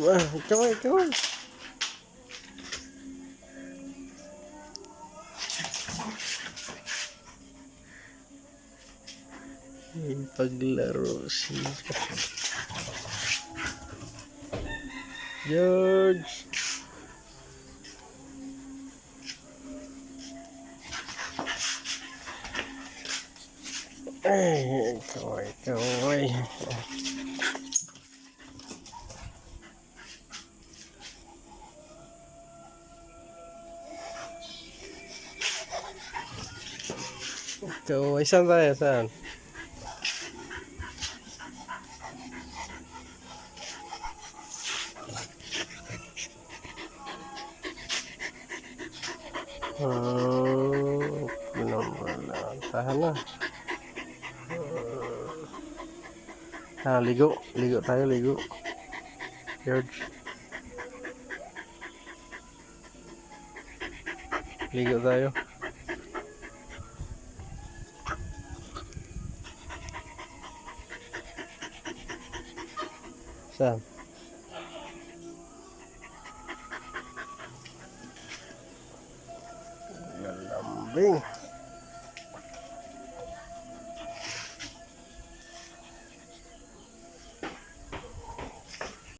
Wah, coy, coy. May paglaro siya. George. trời ơi trời ơi sao đây sao Oh, benar-benar tahanlah. Ah, ligo. Ligo tayo, ligo. George. Ligo tayo. Saan? Lalambing.